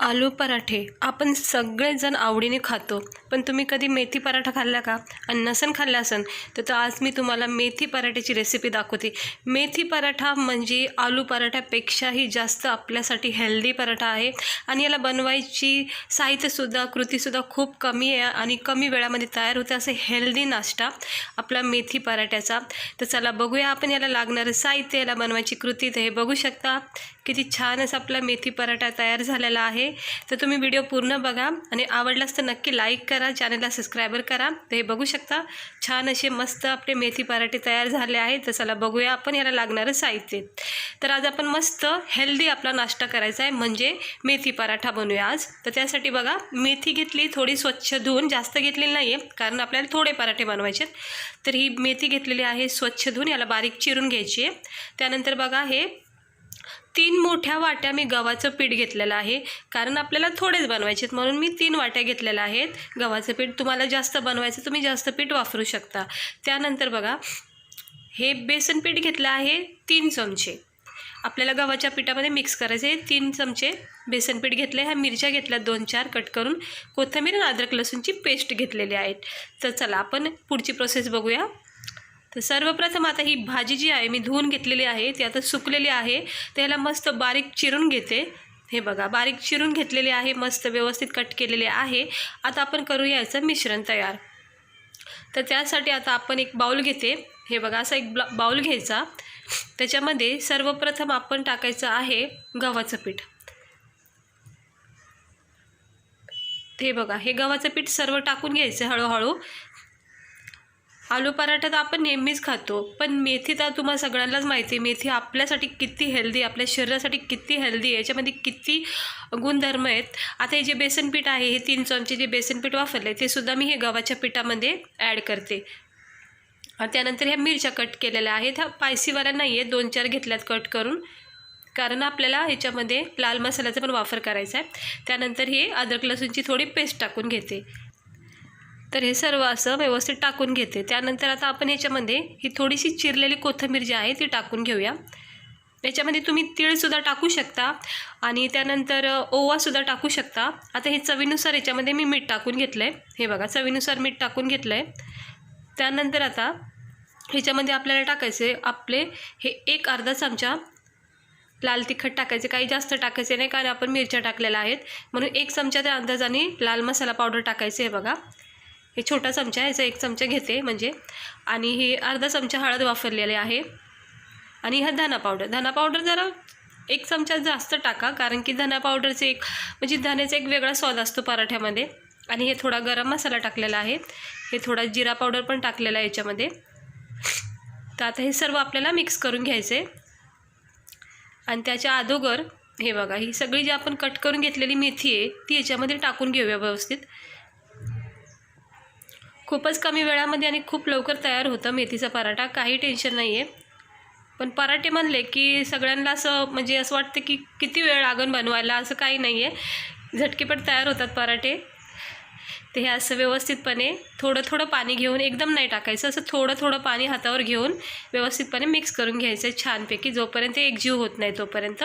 आलू पराठे. आपण सगळेजण आवडीने खातो. पण तुम्ही कधी मेथी पराठा खाल्ला का? आणि नसन खाल्ला असन तर तर आज मी तुम्हाला मेथी पराठ्याची रेसिपी दाखवते. मेथी पराठा म्हणजे आलू पराठ्यापेक्षाही जास्त आपल्यासाठी हेल्दी पराठा आहे. आणि याला बनवायची साहित्यसुद्धा कृतीसुद्धा खूप कमी आहे आणि कमी वेळामध्ये तयार होते असे हेल्दी नाश्ता आपला मेथी पराठ्याचा. तर चला बघूया आपण याला लागणारं साहित्य याला बनवायची कृती. तर हे बघू शकता किती छान असा आपला मेथी पराठा तयार झालेला आहे. तर तुम्ही व्हिडिओ पूर्ण बघा आणि आवडलास तर नक्की लाईक करा चॅनलला सबस्क्रायबर करा. तर हे बघू शकता छान असे मस्त आपले मेथी पराठे तयार झाले आहेत. तर चला बघूया आपण याला लागणारं साहित्य. तर आज आपण मस्त हेल्दी आपला नाश्ता करायचा आहे. म्हणजे मेथी पराठा बनवूया आज. तर त्यासाठी बघा मेथी घेतली थोडी स्वच्छ धुवून जास्त घेतलेली नाही आहे कारण आपल्याला थोडे पराठे बनवायचे तर ही मेथी घेतलेली आहे स्वच्छ धुवून याला बारीक चिरून घ्यायची आहे. त्यानंतर बघा हे तीन मोठ्या वाट्या मी गव्हाचं पीठ घेतलेलं आहे. कारण आपल्याला थोडेच बनवायचे आहेत. म्हणून मी तीन वाट्या घेतलेल्या आहेत. गव्हाचं पीठ तुम्हाला जास्त बनवायचं तुम्ही जास्त पीठ वापरू शकता. त्यानंतर बघा हे बेसन पीठ घेतलं आहे तीन चमचे. आपल्याला गव्हाच्या पिठामध्ये मिक्स करायचे तीन चमचे बेसन पीठ घेतले ह्या मिरच्या घेतल्या दोन चार कट करून. कोथिंबीर आणि अद्रक लसूणची पेस्ट घेतलेली आहेत. तर चला आपण पुढची प्रोसेस बघूया. तर सर्वप्रथम आता ही भाजी जी आहे मी धुवून घेतलेली आहे ती आता सुकलेली आहे. त्याला मस्त बारीक चिरून घेते. हे बघा बारीक चिरून घेतलेली आहे मस्त व्यवस्थित कट केलेले आहे. आता आपण करूया याचं मिश्रण तयार. तर त्यासाठी आता आपण एक बाऊल घेते. हे बघा असा एक ब्ला बाऊल घ्यायचा. त्याच्यामध्ये सर्वप्रथम आपण टाकायचं आहे गव्हाचं पीठ. हे बघा हे गव्हाचं पीठ सर्व टाकून घ्यायचं हळूहळू. आलू पराठा तर आपण नेहमीच खातो पण मेथी तर तुम्हाला सगळ्यांनाच माहिती आहे. मेथी आपल्यासाठी किती हेल्दी आपल्या शरीरासाठी किती हेल्दी आहे याच्यामध्ये किती गुणधर्म आहेत. आता हे जे बेसन पीठ आहे हे तीन चमचे जे बेसन पीठ वापरले ते सुद्धा मी हे गव्हाच्या पिठामध्ये ॲड करते. त्यानंतर ह्या मिरच्या कट केलेल्या आहेत. ह्या पायसीवाल्या नाही आहेत दोन चार घेतल्यात कट करून. कारण आपल्याला ह्याच्यामध्ये लाल मसाल्याचा पण वापर करायचा आहे. त्यानंतर हे अद्रक लसूणची थोडी पेस्ट टाकून घेते. तर हे सर्व असं व्यवस्थित टाकून घेते. त्यानंतर आता आपण ह्याच्यामध्ये ही थोडीशी चिरलेली कोथिंबीर जी आहे ती टाकून घेऊया. याच्यामध्ये तुम्ही तीळसुद्धा टाकू शकता आणि त्यानंतर ओवासुद्धा टाकू शकता. आता हे चवीनुसार याच्यामध्ये मी मीठ टाकून घेतलं आहे हे बघा चवीनुसार मीठ टाकून घेतलं आहे त्यानंतर आता ह्याच्यामध्ये आपल्याला टाकायचे आपले हे एक अर्धा चमचा लाल तिखट टाकायचे. काही जास्त टाकायचे नाही कारण आपण मिरच्या टाकलेल्या आहेत. म्हणून एक चमचा त्या अंदाजाने लाल मसाला पावडर टाकायचे हे बघा. हे छोटा चमचा याचा एक चमचा घेते म्हणजे. आणि हे अर्धा चमचा हळद वापरलेले आहे. आणि हा धना पावडर. धना पावडर जरा एक चमचा जास्त टाका कारण की धना पावडरचे एक म्हणजे धण्याचा एक वेगळा स्वाद असतो पराठ्यामध्ये. आणि हे थोडा गरम मसाला टाकलेला आहे. हे थोडा जिरा पावडर पण टाकलेला आहे याच्यामध्ये. तर आता हे सर्व आपल्याला मिक्स करून घ्यायचं. आहे आणि त्याच्या अगोदर हे बघा ही सगळी जी आपण कट करून घेतलेली मेथी आहे ती याच्यामध्ये टाकून घेऊया व्यवस्थित. खूपच कमी वेळामध्ये आणि खूप लवकर तयार होतं मेथीचा पराठा. काही टेन्शन नाही आहे पण पराठे म्हणले की सगळ्यांना असं म्हणजे असं वाटतं की किती वेळ लागून बनवायला असं काही नाही आहे झटकेपट तयार होतात पराठे. ते हे असं व्यवस्थितपणे थोडं थोडं पाणी घेऊन एकदम नाही टाकायचं असं थोडं थोडं पाणी हातावर घेऊन व्यवस्थितपणे मिक्स करून घ्यायचं आहे छानपैकी. जोपर्यंत एकजीव होत नाही तोपर्यंत.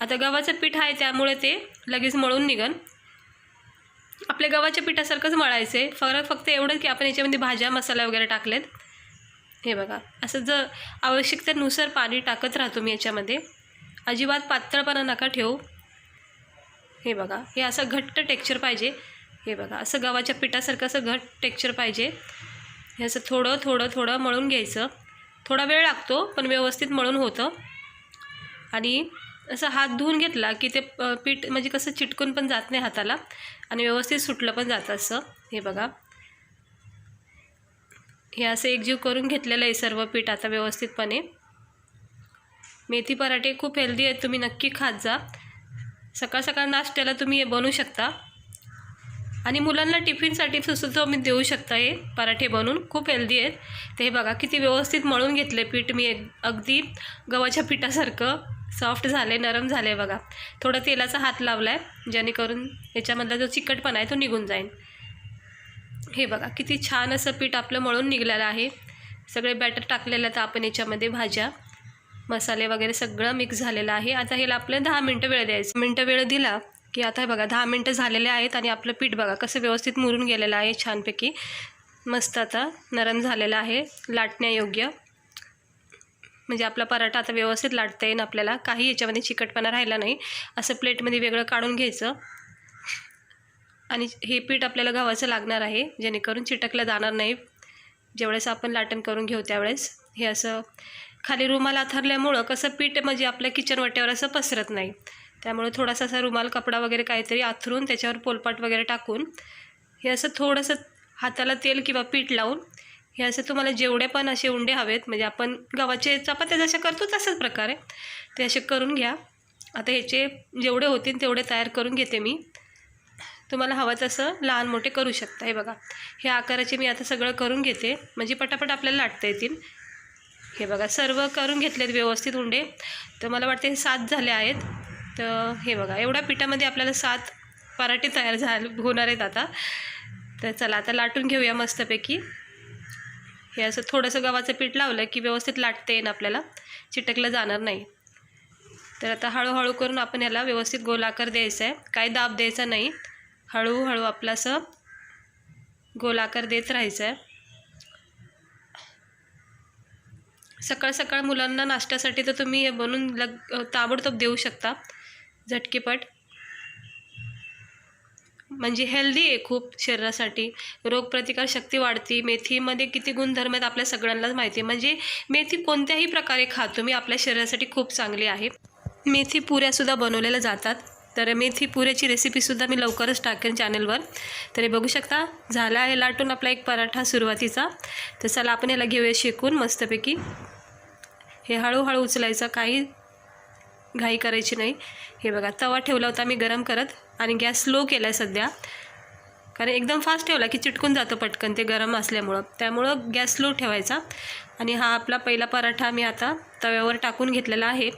आता गव्हाचं पीठ आहे त्यामुळे ते लगेच मळून निघन. आपल्या गव्हाच्या पिठासारखंच मळायचं. आहे फरक फक्त एवढंच की आपण याच्यामध्ये भाज्या मसाला वगैरे टाकलेत. हे बघा असं जर आवश्यकतेनुसार पाणी टाकत राहतो मी याच्यामध्ये. अजिबात पातळपणा नका ठेवू. हे बघा हे असं घट्ट टेक्चर पाहिजे. हे बघा असं गव्हाच्या पिठासारखं असं घट टेक्चर पाहिजे. हे असं थोडं थोडं थोडं मळून घ्यायचं. थोडा वेळ लागतो पण व्यवस्थित मळून होतं. आणि असं हात धुवून घेतला की ते पीठ म्हणजे कसं चिटकून पण जात नाही हाताला आणि व्यवस्थित सुटलं पण जातं असं. हे बघा. हे असं एकजीव करून घेतलेलं आहे सर्व पीठ आता व्यवस्थितपणे. मेथी पराठे खूप हेल्दी आहेत तुम्ही नक्की खात जा. सकाळ सकाळ नाश्त्याला तुम्ही हे बनवू शकता. आणि मुलांना टिफिनसाठी सुद्धा तुम्ही देऊ शकता हे पराठे बनवून खूप हेल्दी आहेत. ते हे बघा किती व्यवस्थित मळून घेतले पीठ मी एक अगदी गव्हाच्या पिठासारखं. सॉफ्ट झाले नरम झाले बघा. थोडं तेलाचा हात लावला आहे जेणेकरून याच्यामधला जो चिकटपणा आहे तो निघून जाईल. हे बघा किती छान असं पीठ आपलं मळून निघलेलं आहे. सगळे बॅटर टाकलेलं तर आपण याच्यामध्ये भाज्या. मसाले वगैरे सगळं मिक्स झालेलं आहे. आता ह्याला आपलं दहा मिनटं वेळ द्यायचं. मिनटं वेळ दिला की आता हे बघा दहा मिनटं झालेले आहेत आणि आपलं पीठ बघा कसं व्यवस्थित मुरून गेलेलं आहे छानपैकी. मस्त आता नरम झालेलं आहे लाटण्यायोग्य. म्हणजे आपला पराठा आता व्यवस्थित लाटता येईल आपल्याला काही याच्यामध्ये चिकटपणा राहिला नाही. असं प्लेटमध्ये वेगळं काढून घ्यायचं. आणि हे पीठ आपल्याला गव्हाचं लागणार आहे जेणेकरून चिटकलं जाणार नाही. ज्यावेळेस आपण लाटण करून घेऊ त्यावेळेस. हे असं खाली रुमाल आथरल्यामुळं कसं पीठ म्हणजे आपल्या किचन वाट्यावर असं पसरत नाही. त्यामुळे थोडासा असा रुमाल कपडा वगैरे काहीतरी आथरून त्याच्यावर पोलपाट वगैरे टाकून हे असं थोडंसं हाताला तेल किंवा पीठ लावून हे असे तुम्हाला जेवढे पण असे उंडे हवेत म्हणजे आपण गव्हाचे चपात्या जशा करतो तशाच प्रकारे ते असे करून घ्या. आता ह्याचे जेवढे होतील तेवढे तयार करून घेते मी. तुम्हाला हवं तसं लहान मोठे करू शकता. हे बघा हे आकाराचे मी आता सगळं करून घेते. म्हणजे पटापट आपल्याला लाटता येतील. हे बघा सर्व करून घेतलेत व्यवस्थित उंडे. तर मला वाटते हे सात झाले आहेत. तर हे बघा एवढ्या पिठामध्ये आपल्याला सात पराठे तयार झाले होणार आहेत आता. तर चला आता लाटून घेऊया मस्तपैकी. हे असं थोडंसं गव्हाचं पीठ लावलं की व्यवस्थित लाटते येईन आपल्याला. चिटकलं जाणार नाही. तर आता हळूहळू करून आपण याला व्यवस्थित गोलाकार द्यायचा आहे. काही दाब द्यायचा नाही. हळूहळू आपलं असं गोलाकार देत राहायचं आहे. सकाळ सकाळ मुलांना नाश्त्यासाठी तर तुम्ही हे बनवून लग ताबडतोब देऊ शकता. झटकीपट. म्हणजे हेल्दी आहे खूप शरीरासाठी. रोगप्रतिकार शक्ती वाढते. मेथीमध्ये किती गुणधर्म आहेत आपल्या सगळ्यांनाच माहिती आहे. म्हणजे मेथी कोणत्याही प्रकारे खा तुम्ही आपल्या शरीरासाठी खूप चांगली आहे. मेथी पुऱ्यासुद्धा बनवलेल्या जातात. तर मेथी पुऱ्याची रेसिपीसुद्धा मी लवकरच टाकेन चॅनलवर तर हे बघू शकता झाला आहे लाटून आपला एक पराठा सुरुवातीचा. तर चला आपण याला घेऊया शेकून मस्तपैकी. हे हळूहळू उचलायचं. काही घाई करायची नाही. हे बघा तवा ठेवला होता मी गरम करत आणि गॅस स्लो केला आहे सध्या. कारण एकदम फास्ट ठेवला की चिटकून जातो पटकन ते गरम असल्यामुळं. त्यामुळं गॅस स्लो ठेवायचा. आणि हा आपला पहिला पराठा मी आता तव्यावर टाकून घेतलेला आहे.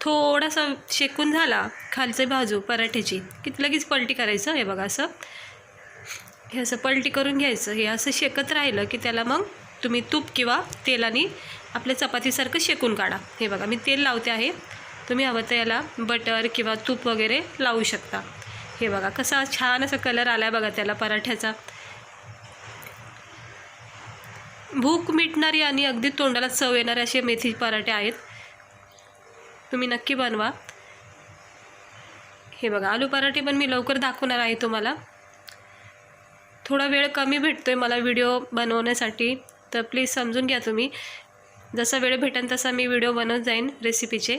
थोडासा शेकून झाला खालचे बाजू पराठ्याची की लगेच पलटी करायचं हे बघा असं. हे असं पलटी करून घ्यायचं. हे असं शेकत राहिलं की त्याला मग तुम्ही तूप किंवा तेलाने आपल्या चपातीसारखं शेकून काढा. हे बघा मी तेल लावते आहे. तुम्ही हवं तर याला बटर किंवा तूप वगैरे लावू शकता. हे बघा कसा छान असा कलर आला आहे बघा त्याला पराठ्याचा. भूक मिटणारी आणि अगदी तोंडाला चव येणारे असे मेथी पराठे आहेत. तुम्ही नक्की बनवा. हे बघा आलू पराठे पण मी लवकर दाखवणार आहे तुम्हाला. थोडा वेळ कमी भेटतो आहे मला व्हिडिओ बनवण्यासाठी तर प्लीज समजून घ्या तुम्ही. जसा वेळ भेटेल तसा मी व्हिडिओ बनवत जाईन रेसिपीचे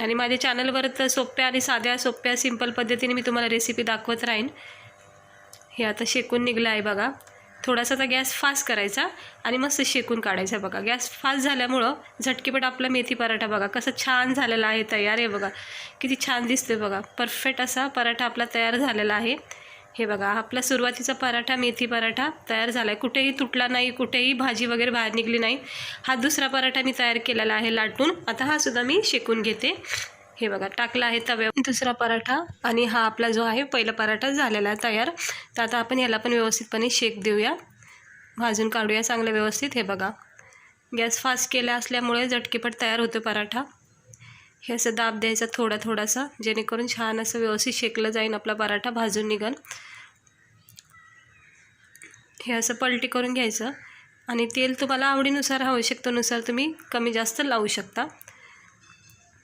आणि माझ्या चॅनलवर तर सोप्या आणि साध्या सोप्या सिंपल पद्धतीने मी तुम्हाला रेसिपी दाखवत राहीन. हे आता शेकून निघलं आहे बघा. थोडासा तर गॅस फास्ट करायचा आणि मस्त शेकून काढायचा बघा. गॅस फास्ट झाल्यामुळं झटकेपट आपला मेथी पराठा बघा. कसं छान झालेला आहे तयार आहे बघा. किती छान दिसतोय बघा. परफेक्ट असा पराठा आपला तयार झालेला आहे. हे बघा आपला सुरुवातीचा पराठा मेथी पराठा तयार झाला आहे कुठेही तुटला नाही कुठेही भाजी वगैरे बाहेर निघली नाही. हा दुसरा पराठा मी तयार केलेला आहे लाटून. आता हा सुद्धा मी शेकून घेते. हे बघा टाकला आहे तव्यावर. दुसरा पराठा आणि हा आपला जो आहे पहिला पराठा झालेला आहे तयार. तर आता आपण याला पण व्यवस्थितपणे शेक देऊया. भाजून काढूया चांगलं व्यवस्थित. हे बघा गॅस फास्ट केला असल्यामुळे झटकेपट तयार होतो पराठा. हे असं दाब द्यायचा थोडा थोडासा जेणेकरून छान असं व्यवस्थित शेकलं जाईन आपला पराठा भाजून निघन. हे असं पलटी करून घ्यायचं आणि तेल तुम्हाला आवडीनुसार आवश्यकतेनुसार तुम्ही कमी जास्त लावू शकता.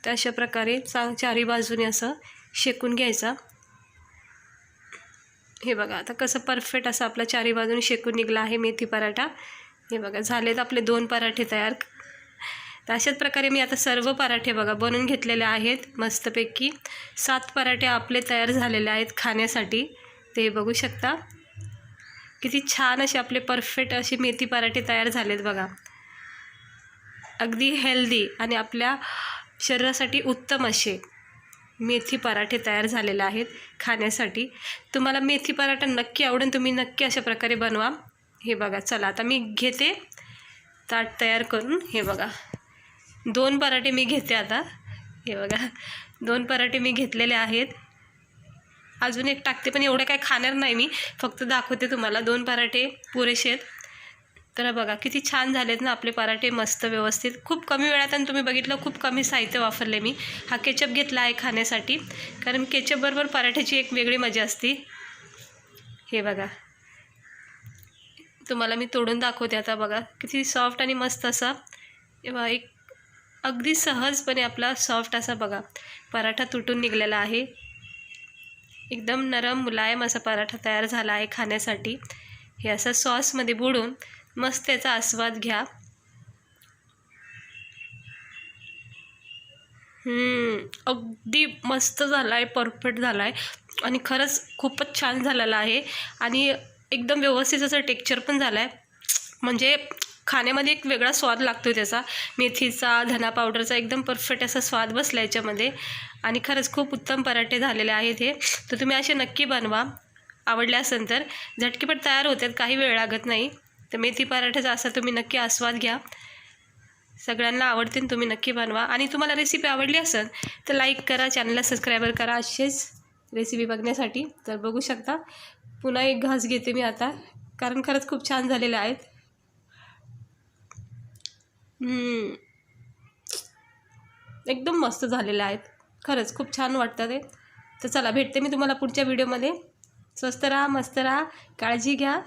तर अशा प्रकारे चा चारी बाजूने असं शेकून घ्यायचा. हे बघा आता कसं परफेक्ट असं आपला चारी बाजूने शेकून निघला आहे मेथी पराठा. हे बघा झालेत आपले दोन पराठे तयार. तर अशाच प्रकारे मी आता सर्व पराठे बघा बनवून घेतलेले आहेत. मस्तपैकी सात पराठे आपले तयार झालेले आहेत खाण्यासाठी. ते बघू शकता. किती छान असे आपले परफेक्ट असे मेथी पराठे तयार झालेत बघा. अगदी हेल्दी आणि आपल्या शरीरासाठी उत्तम असे मेथी पराठे तयार झालेले आहेत खाण्यासाठी. तुम्हाला मेथी पराठा नक्की आवडेल तुम्ही नक्की अशा प्रकारे बनवा. हे बघा चला आता मी घेते. ताट तयार करून हे बघा. दोन पराठे मी घेते आता. हे बघा दोन पराठे मी घेतलेले आहेत. अजून एक टाकते पण एवढं काय खाणार नाही मी. फक्त दाखवते तुम्हाला दोन पराठे पुरेसे आहेत. तर बघा किती छान झालेत ना आपले पराठे मस्त व्यवस्थित. खूप कमी वेळात आणि तुम्ही बघितलं खूप कमी साहित्य वापरले मी. हा केचप घेतला आहे खाण्यासाठी. कारण केचपबरोबर पराठ्याची एक वेगळी मजा असते. हे बघा. तुम्हाला मी तोडून दाखवते आता बघा. किती सॉफ्ट आणि मस्त असा. हे एक अगदी सहजपणे आपला सॉफ्ट असा बघा. पराठा तुटून निघलेला आहे. एकदम नरम मुलायम असा पराठा तयार झाला आहे खाण्यासाठी. हे असं सॉसमध्ये बुडून मस्त त्याचा आस्वाद घ्या. अगदी मस्त झाला आहे परफेक्ट झाला आहे आणि खरंच खूपच छान झालेला आहे. आणि एकदम व्यवस्थित असं टेक्चर पण झालं आहे म्हणजे खाण्यामध्ये एक वेगळा स्वाद लागतो त्याचा. मेथीचा धना पावडरचा एकदम परफेक्ट असा स्वाद बसला याच्यामध्ये. आणि खरंच खूप उत्तम पराठे झालेले आहेत हे. तर तुम्ही असे नक्की बनवा. आवडले असेल तर. झटकीपट तयार होतात काही वेळ लागत नाही. तर मेथी पराठ्याचा असा तुम्ही नक्की आस्वाद घ्या. सगळ्यांना आवडतील तुम्ही नक्की बनवा. आणि तुम्हाला रेसिपी आवडली असेल तर लाईक करा चॅनलला सबस्क्राईबर करा. असेच रेसिपी बघण्यासाठी. तर बघू शकता. पुन्हा एक घास घेते मी आता. कारण खरंच खूप छान झालेले आहेत. एकदम मस्त झालेले आहेत. खरंच खूप छान वाटतं ते. तर चला भेटते मी तुम्हाला पुढच्या व्हिडिओमध्ये. स्वस्त राहा मस्त राहा. काळजी घ्या.